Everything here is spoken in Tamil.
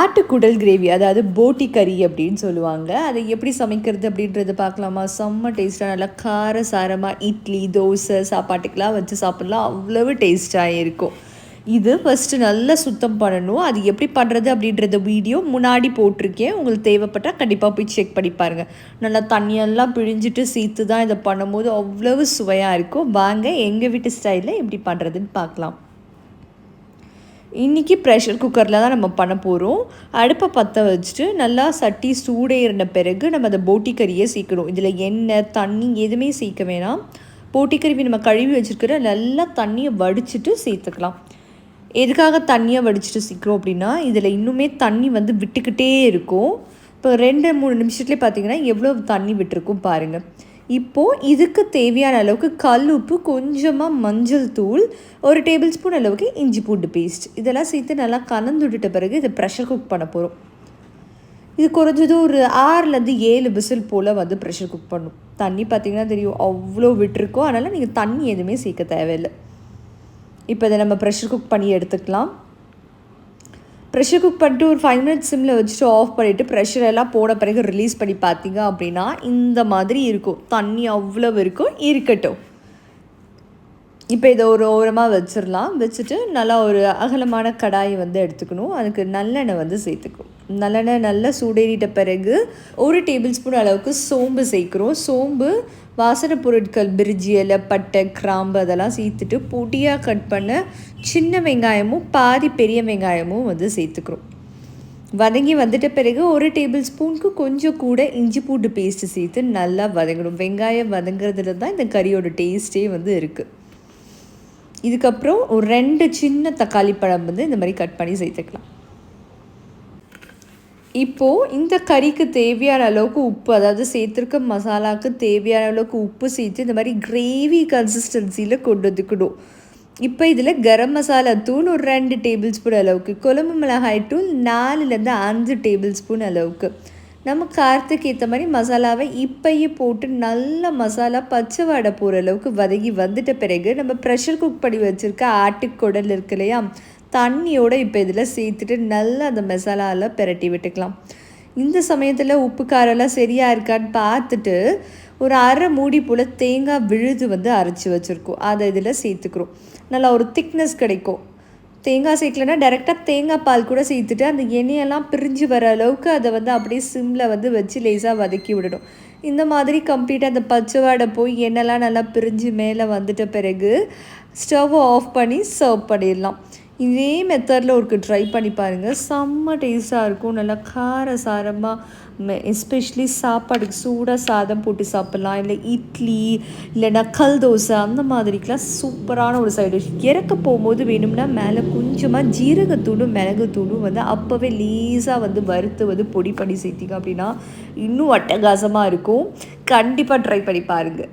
ஆட்டுக்குடல் கிரேவி அதாவது போட்டி கறி அப்படின்னு சொல்லுவாங்க. அதை எப்படி சமைக்கிறது அப்படின்றத பார்க்கலாமா? செம்ம டேஸ்ட்டாக நல்லா கார சாரமாக இட்லி தோசை சாப்பாட்டுக்கெலாம் வச்சு சாப்பிட்லாம். அவ்வளவு டேஸ்ட்டாக இருக்கும். இது ஃபஸ்ட்டு நல்லா சுத்தம் பண்ணணும். அது எப்படி பண்ணுறது அப்படின்றத வீடியோ முன்னாடி போட்டிருக்கேன். உங்களுக்கு தேவைப்பட்டால் கண்டிப்பாக போய் செக் பண்ணி பாருங்கள் நல்லா தண்ணியெல்லாம் பிழிஞ்சிட்டு சீத்து தான் இதை பண்ணும்போது அவ்வளவு சுவையாக இருக்கும். வாங்க எங்கள் வீட்டு ஸ்டைலில் எப்படி பண்ணுறதுன்னு பார்க்கலாம். இன்றைக்கி ப்ரெஷர் குக்கரில் தான் நம்ம பண்ண போகிறோம் அடுப்பை பற்ற வச்சுட்டு நல்லா சட்டி சூடேறின பிறகு நம்ம அந்த போட்டி கறியை சீக்கணும் இதில் எண்ணெய் தண்ணி எதுவுமே சீக்க வேணாம். போட்டி கருவி நம்ம கழுவி வச்சுருக்கிற நல்லா தண்ணியை வடிச்சிட்டு சேர்த்துக்கலாம். எதுக்காக தண்ணியை வடிச்சிட்டு சீக்கிறோம் அப்படின்னா இதில் இன்னுமே தண்ணி வந்து விட்டுக்கிட்டே இருக்கும். இப்போ ரெண்டு மூணு நிமிஷத்துலேயே பார்த்தீங்கன்னா எவ்வளோ தண்ணி விட்டுருக்கும் பாருங்கள் இப்போது இதுக்கு தேவையான அளவுக்கு கல் உப்பு கொஞ்சமாக மஞ்சள் தூள் ஒரு டேபிள் ஸ்பூன் அளவுக்கு இஞ்சி பூண்டு பேஸ்ட் இதெல்லாம் சேர்த்து நல்லா கலந்து விட்டுட்ட பிறகு இதை ப்ரெஷர் குக் பண்ண போகிறோம் இது குறைஞ்சது ஒரு ஆறுலேருந்து ஏழு விசில் போல் வந்து ப்ரெஷர் குக் பண்ணும். தண்ணி பார்த்திங்கன்னா தெரியும் அவ்வளோ விட்டுருக்கோம். அதனால் நீங்கள் தண்ணி எதுவுமே சேர்க்க தேவையில்லை. இப்போ இதை நம்ம ப்ரெஷர் குக் பண்ணி எடுத்துக்கலாம். ப்ரெஷர் குக் பண்ணிட்டு ஒரு ஃபைவ் மினிட்ஸ் சிம்மில் வச்சுட்டு ஆஃப் பண்ணிவிட்டு ப்ரெஷர் எல்லாம் போன பிறகு ரிலீஸ் பண்ணி பார்த்தீங்க அப்படின்னா இந்த மாதிரி இருக்கும். தண்ணி அவ்வளவு இருக்கும் இருக்கட்டும். இப்போ இதை ஒரு ஓரமாக வச்சிடலாம். வச்சுட்டு நல்லா ஒரு அகலமான கடாயை வந்து எடுத்துக்கணும். அதுக்கு நல்லெண்ணெய் வந்து சேர்த்துக்கணும். நல்லெண்ணெய் நல்லா சூடேறிட்ட பிறகு ஒரு டேபிள் ஸ்பூன் அளவுக்கு சோம்பு சேர்க்குறோம். சோம்பு வாசனை பொருட்கள் பிரிஜி இலை பட்டை கிராம்பு அதெல்லாம் சேர்த்துட்டு பொடியாக கட் பண்ண சின்ன வெங்காயமும் பாதி பெரிய வெங்காயமும் வந்து சேர்த்துக்கிறோம். வதங்கி வந்துட்ட பிறகு ஒரு டேபிள் ஸ்பூனுக்கு கொஞ்சம் கூட இஞ்சி பூண்டு பேஸ்ட்டு சேர்த்து நல்லா வதங்கணும். வெங்காயம் வதங்குறதுல தான் இந்த கறியோட டேஸ்ட்டே வந்து இருக்குது இதுக்கப்புறம் ஒரு ரெண்டு சின்ன தக்காளி பழம் வந்து இந்த மாதிரி கட் பண்ணி சேர்த்துக்கலாம். இப்போது இந்த கறிக்கு தேவையான அளவுக்கு உப்பு அதாவது சேர்த்துருக்க மசாலாவுக்கு தேவையான அளவுக்கு உப்பு சேர்த்து இந்த மாதிரி கிரேவி கன்சிஸ்டன்சியில் கொண்டு வந்துக்கணும். இப்போ இதில் கரம் மசாலா தூள் ஒரு ரெண்டு டேபிள் ஸ்பூன் அளவுக்கு குழம்பு மிளகாய் தூள் நாலுலேருந்து அஞ்சு டேபிள் ஸ்பூன் அளவுக்கு. நம்ம காரத்துக்கு ஏற்ற மாதிரி மசாலாவை இப்பயே போட்டு நல்ல மசாலா பச்சை வாடை போகிற அளவுக்கு வதங்கி வந்துட்ட பிறகு நம்ம ப்ரெஷர் குக் பண்ணி வச்சுருக்க ஆட்டுக்குடல் இருக்கு இல்லையா தண்ணியோடு இப்போ இதில் சேர்த்துட்டு நல்லா அந்த மசாலாவில் பிரட்டி விட்டுக்கலாம். இந்த சமயத்தில் உப்பு காரெல்லாம் சரியாக இருக்கான்னு பார்த்துட்டு ஒரு அரை மூடி போல் தேங்காய் விழுது வந்து அரைச்சி வச்சுருக்கோம். அதை இதில் சேர்த்துக்கிறோம். நல்லா ஒரு திக்னஸ் கிடைக்கும். தேங்காய் சேர்க்கலன்னா டேரெக்டாக தேங்காய் பால் கூட சேர்த்துட்டு அந்த எண்ணெயெல்லாம் பிரிஞ்சு வர அளவுக்கு அதை வந்து அப்படியே சிம்மில் வந்து வச்சு லேசாக வதக்கி விடணும். இந்த மாதிரி கம்ப்ளீட்டாக அந்த பச்சை வாடை போய் எண்ணெய்லாம் நல்லா பிரிஞ்சு மேலே வந்துட்ட பிறகு ஸ்டவ்வை ஆஃப் பண்ணி சர்வ் பண்ணிடலாம். இதே மெத்தடில் ஒருக்கு ட்ரை பண்ணி பாருங்கள் செம்ம டேஸ்ட்டாக இருக்கும். நல்லா கார சாரமாக எஸ்பெஷலி சாப்பாடுக்கு சூடாக சாதம் போட்டு சாப்பிட்லாம். இல்லை இட்லி இல்லைனா கல் தோசை அந்த மாதிரிக்கெலாம் சூப்பரான ஒரு சைடு டிஷ் இறக்க போகும்போது வேணும்னா மேலே கொஞ்சமாக ஜீரகத்தூடும் மிளகுத்தூடும் வந்து அப்போவே லேஸாக வந்து வறுத்து வந்து பொடி பண்ணி சேர்த்திங்க அப்படின்னா இன்னும் அட்டகாசமாக இருக்கும். கண்டிப்பாக ட்ரை பண்ணி பாருங்கள்